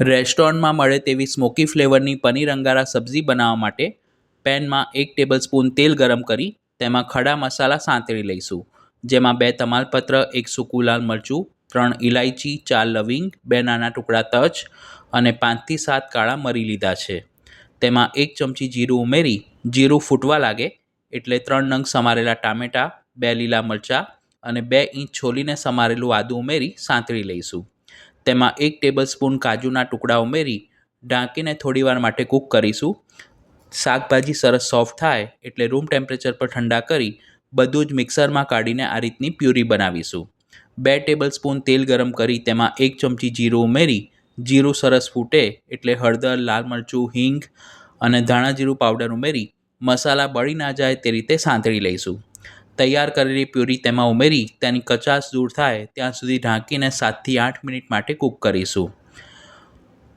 રેસ્ટોરન્ટમાં મળે તેવી સ્મોકી ફ્લેવરની પનીર અંગારા સબ્જી બનાવવા માટે પેનમાં એક ટેબલ સ્પૂન તેલ ગરમ કરી તેમાં ખડા મસાલા સાંતળી લઈશું. જેમાં બે તમાલપત્ર, એક સૂકું લાલ મરચું, ત્રણ ઇલાયચી ચાર લવિંગ, બે નાના ટુકડા તજ અને પાંચથી સાત કાળા મરી લીધા છે. તેમાં એક ચમચી જીરું ઉમેરી, જીરું ફૂટવા લાગે એટલે ત્રણ નંગ સમારેલા ટામેટાં, બે લીલા મરચાં અને બે ઇંચ છોલીને સમારેલું આદું ઉમેરી સાંતળી લઈશું. તેમાં એક ટેબલ સ્પૂન કાજુના ટુકડા ઉમેરી ઢાંકીને થોડીવાર માટે કૂક કરીશું. શાકભાજી સરસ સોફ્ટ થાય એટલે રૂમ ટેમ્પરેચર પર ઠંડા કરી બધું જ મિક્સરમાં કાઢીને આ રીતની પ્યુરી બનાવીશું. બે ટેબલ સ્પૂન તેલ ગરમ કરી તેમાં એક ચમચી જીરું ઉમેરી જીરું સરસ ફૂટે એટલે હળદર, લાલ મરચું, હિંગ અને ધાણા જીરું પાવડર ઉમેરી મસાલા બળી ના જાય તે રીતે સાંતળી લઈશું. તૈયાર કરેલી પ્યુરી તેમાં ઉમેરી, તેની કચાશ દૂર થાય, ત્યાં સુધી ઢાંકીને સાતથી આઠ મિનિટ માટે કૂક કરીશું.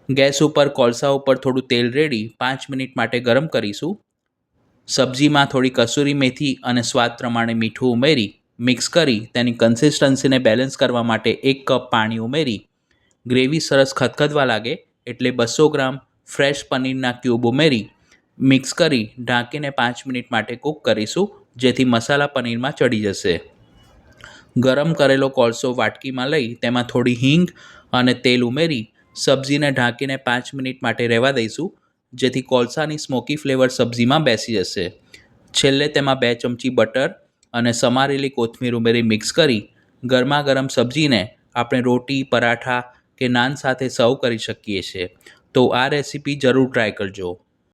ગેસ ઉપર કોલસા ઉપર થોડું તેલ રેડી, પાંચ મિનિટ માટે ગરમ કરીશું. સબ્જીમાં થોડી કસૂરી મેથી અને સ્વાદ પ્રમાણે મીઠું ઉમેરી, મિક્સ કરી, તેની કન્સિસ્ટન્સીને બેલેન્સ કરવા માટે એક કપ પાણી ઉમેરી. ગ્રેવી સરસ ખદખદવા લાગે, એટલે બસો ગ્રામ ફ્રેશ પનીરના ક્યુબ ઉમેરી મિક્સ કરી ઢાંકીને પાંચ મિનિટ માટે કૂક કરીશું, જેથી મસાલા પનીરમાં ચડી જશે. ગરમ કરેલો કોલસો વાટકીમાં લઈ તેમાં થોડી હિંગ અને તેલ ઉમેરી સબ્જીને ઢાંકીને પાંચ મિનિટ માટે રહેવા દઈશું, જેથી કોલસાની સ્મોકી ફ્લેવર સબ્જીમાં બેસી જશે. છેલ્લે તેમાં બે ચમચી બટર અને સમારેલી કોથમીર ઉમેરી મિક્સ કરી ગરમા ગરમ સબ્જીને આપણે રોટી, પરાઠા કે નાન સાથે સર્વ કરી શકીએ છીએ. તો આ રેસીપી જરૂર ટ્રાય કરજો.